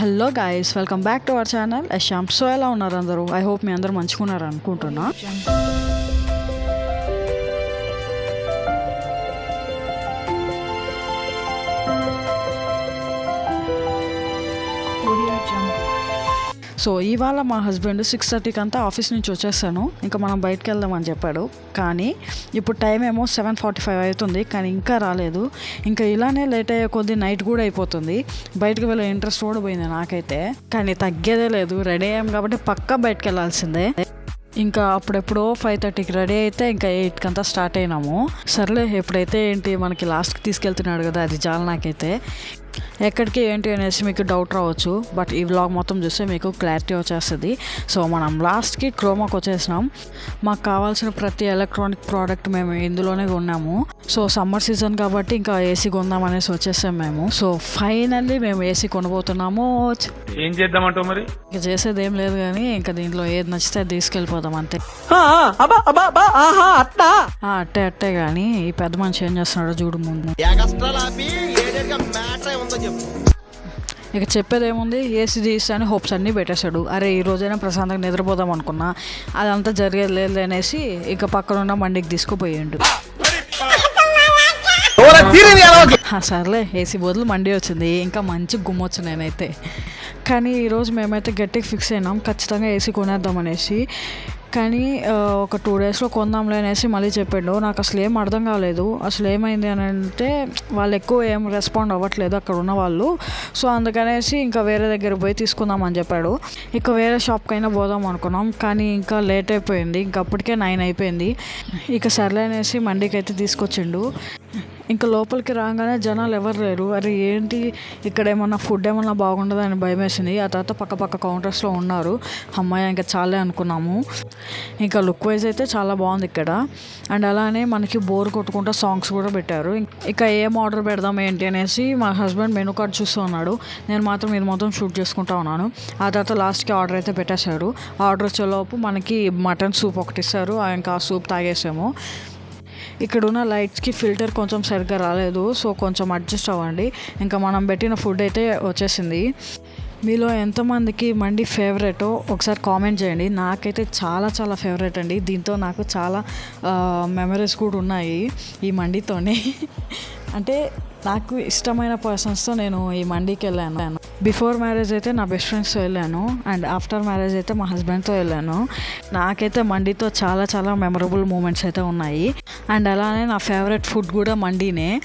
Hello guys welcome back to our channel Yasham so ఎలా ఉన్నారు అందరూ? ఐ హోప్ మీ అందరూ మంచిగా ఉన్నారు అనుకుంటున్నా సో ఇవాళ మా హస్బెండ్ సిక్స్ థర్టీకి అంతా ఆఫీస్ నుంచి వచ్చేసాను. ఇంకా మనం బయటకు వెళ్దామని చెప్పాడు. కానీ ఇప్పుడు టైం ఏమో సెవెన్ ఫార్టీ ఫైవ్ అవుతుంది కానీ ఇంకా రాలేదు. ఇంకా ఇలానే లేట్ అయ్యే కొద్దీ నైట్ కూడా అయిపోతుంది. బయటకు వెళ్ళే ఇంట్రెస్ట్ కూడా పోయింది నాకైతే. కానీ తగ్గేదే లేదు. రెడీ అయ్యాం కాబట్టి పక్కా బయటకు వెళ్ళాల్సిందే. ఇంకా అప్పుడెప్పుడో ఫైవ్ థర్టీకి రెడీ అయితే ఇంకా ఎయిట్కి అంతా స్టార్ట్ అయినాము. సర్లే ఎప్పుడైతే ఏంటి మనకి లాస్ట్కి తీసుకెళ్తున్నాడు కదా అది చాలా నాకైతే. ఎక్కడికి ఏంటి అనేసి మీకు డౌట్ రావచ్చు బట్ ఈ వ్లాగ్ మొత్తం చూస్తే మీకు క్లారిటీ వచ్చేస్తుంది. సో మనం లాస్ట్కి క్రోమాకి వచ్చేసినాం. మాకు కావాల్సిన ప్రతి ఎలక్ట్రానిక్ ప్రోడక్ట్ మేము ఇందులోనే కొన్నాము. సో సమ్మర్ సీజన్ కాబట్టి ఇంకా ఏసీ కొందాం అనేసి వచ్చేసాం మేము. సో ఫైనల్లీ మేము ఏసీ కొనబోతున్నాము. ఏం చేద్దామంటావు మరి? ఇక చేసేది ఏం లేదు కానీ ఇంకా దీంట్లో ఏది నచ్చితే అది తీసుకెళ్ళిపోదాం అంతే. ఆ, అట్టే? అట్టే కానీ ఈ పెద్ద మనిషి ఏం చేస్తున్నాడో చూడు ముందు. ఇక చెప్పేది ఏముంది ఏసీ తీస్తా అని హోప్స్ అన్నీ పెట్టేశాడు. అరే ఈ రోజైనా ప్రశాంతంగా నిద్రపోదాం అనుకున్నా. అదంతా జరిగేది లేదు అనేసి ఇక పక్కన ఉన్న మండికి తీసుకుపోయిండు. ఆ, సర్లే ఏసీ బదులు మండి వచ్చింది. ఇంకా మంచి గుమ్మొచ్చు నేనైతే. కానీ ఈరోజు మేమైతే గట్టిగా ఫిక్స్ అయినాం. ఖచ్చితంగా ఏసీ కొనేద్దాం అనేసి కానీ ఒక టూ డేస్లో కొందాంలే అనేసి మళ్ళీ చెప్పాడు. నాకు అసలు ఏం అర్థం కాలేదు. అసలు ఏమైంది అని అంటే వాళ్ళు ఎక్కువ ఏం రెస్పాండ్ అవ్వట్లేదు అక్కడ ఉన్న వాళ్ళు. సో అందుకనేసి ఇంకా వేరే దగ్గర పోయి తీసుకుందాం అని చెప్పాడు. ఇక వేరే షాప్కి అయినా పోదాం అనుకున్నాం. కానీ ఇంకా లేట్ అయిపోయింది. ఇంకా అప్పటికే నైన్ అయిపోయింది. ఇక సర్లే అనేసి మండీకి అయితే తీసుకొచ్చిండు. ఇంకా లోపలికి రాగానే జనాలు ఎవరు లేరు. అరే ఏంటి ఇక్కడ ఏమన్నా ఫుడ్ ఏమన్నా బాగుండదని అని భయం వేసింది. ఆ తర్వాత పక్క పక్క కౌంటర్స్లో ఉన్నారు. అమ్మాయి ఇంకా చాలే అనుకున్నాము. ఇంకా లుక్ వైజ్ అయితే చాలా బాగుంది ఇక్కడ. అండ్ అలానే మనకి బోర్ కొట్టుకుంటా సాంగ్స్ కూడా పెట్టారు. ఇక ఏం ఆర్డర్ పెడదాం ఏంటి అనేసి మా హస్బెండ్ మెనూ కార్డ్ చూస్తూ ఉన్నాడు. నేను మాత్రం ఇది మొత్తం షూట్ చేసుకుంటా ఉన్నాను. ఆ తర్వాత లాస్ట్కి ఆర్డర్ అయితే పెట్టేశారు. ఆర్డర్ వచ్చేలోపు మనకి మటన్ సూప్ ఒకటి ఇస్తారు. ఇంకా ఆ సూప్ తాగేసాము. ఇక్కడ ఉన్న లైట్స్కి ఫిల్టర్ కొంచెం సరిగ్గా రాలేదు సో కొంచెం అడ్జస్ట్ అవ్వండి. ఇంకా మనం పెట్టిన ఫుడ్ అయితే వచ్చేసింది. మీలో ఎంతమందికి మండి ఫేవరెటో ఒకసారి కామెంట్ చేయండి. నాకైతే చాలా చాలా ఫేవరెట్ అండి. దీంతో నాకు చాలా మెమరీస్ కూడా ఉన్నాయి ఈ మండితోనే. అంటే నాకు ఇష్టమైన పర్సన్స్తో నేను ఈ మండికి వెళ్ళాను. బిఫోర్ మ్యారేజ్ అయితే నా బెస్ట్ ఫ్రెండ్స్తో వెళ్ళాను. అండ్ ఆఫ్టర్ మ్యారేజ్ అయితే మా హస్బెండ్తో వెళ్ళాను. నాకైతే మండితో చాలా చాలా మెమరబుల్ మూమెంట్స్ అయితే ఉన్నాయి. అండ్ అలానే నా ఫేవరెట్ ఫుడ్ కూడా మండీనే.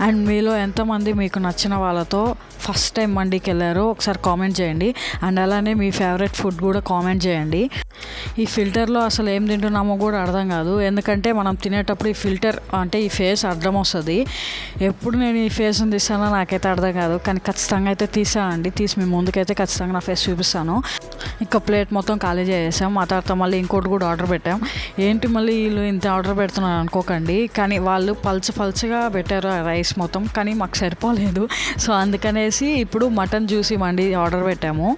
అండ్ మీలో ఎంతమంది మీకు నచ్చిన వాళ్ళతో ఫస్ట్ టైం మండికి వెళ్ళారో ఒకసారి కామెంట్ చేయండి. అండ్ అలానే మీ ఫేవరెట్ ఫుడ్ కూడా కామెంట్ చేయండి. ఈ ఫిల్టర్లో అసలు ఏం తింటున్నామో కూడా అర్థం కాదు. ఎందుకంటే మనం తినేటప్పుడు ఈ ఫిల్టర్ అంటే ఈ ఫేస్ అర్థం వస్తుంది. ఎప్పుడు నేను ఈ ఫేస్ని తీసానో నాకైతే అర్థం కాదు. కానీ ఖచ్చితంగా అయితే తీసానండి తీసి మీ ముందుకైతే ఖచ్చితంగా నా ఫేస్ చూపిస్తాను. ఇంకా ప్లేట్ మొత్తం ఖాళీ చేసేసాం. ఆ తర్వాత మళ్ళీ ఇంకోటి కూడా ఆర్డర్ పెట్టాం. ఏంటి మళ్ళీ వీళ్ళు ఇంత ఆర్డర్ పెడుతున్నారు అనుకోకండి కానీ వాళ్ళు పల్చ పల్చగా పెట్టారు రైస్ మొత్తం కానీ మాకు సరిపోలేదు. సో అందుకనేసి ఇప్పుడు మటన్ జ్యూస్ మండి ఆర్డర్ పెట్టాము.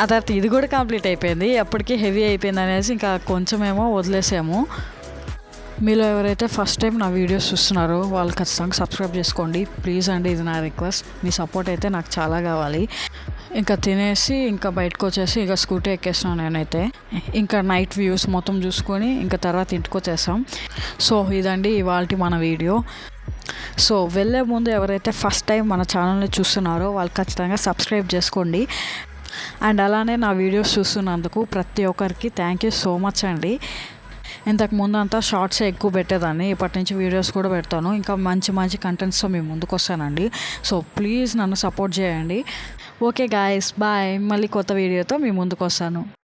ఆ తర్వాత ఇది కూడా కంప్లీట్ అయిపోయింది. అప్పటికి హెవీ అయిపోయింది అనేసి ఇంకా కొంచెమేమో వదిలేసాము. మీలో ఎవరైతే ఫస్ట్ టైం నా వీడియోస్ చూస్తున్నారో వాళ్ళు ఖచ్చితంగా సబ్స్క్రైబ్ చేసుకోండి. ప్లీజ్ అండి ఇది నా రిక్వెస్ట్. మీ సపోర్ట్ అయితే నాకు చాలా కావాలి. ఇంకా తినేసి ఇంకా బయటకు వచ్చేసి ఇంకా స్కూటీ ఎక్కేసాను నేనైతే. ఇంకా నైట్ వ్యూస్ మొత్తం చూసుకొని ఇంకా తర్వాత ఇంటికి వచ్చేసాం. సో ఇదండి ఇవాళ మన వీడియో. సో వెళ్ళే ముందు ఎవరైతే ఫస్ట్ టైం మన ఛానల్ని చూస్తున్నారో వాళ్ళు ఖచ్చితంగా సబ్స్క్రైబ్ చేసుకోండి. అండ్ అలానే నా వీడియోస్ చూస్తున్నందుకు ప్రతి ఒక్కరికి థ్యాంక్ యూ సో మచ్ అండి. ఇంతకు ముందు అంతా షార్ట్సే ఎక్కువ పెట్టేదాన్ని ఇప్పటి నుంచి వీడియోస్ కూడా పెడతాను. ఇంకా మంచి మంచి కంటెంట్స్తో మీ ముందుకు వస్తానండి. సో ప్లీజ్ నన్ను సపోర్ట్ చేయండి. ఓకే గాయస్ బాయ్ మళ్ళీ కొత్త వీడియోతో మీ ముందుకు వస్తాను.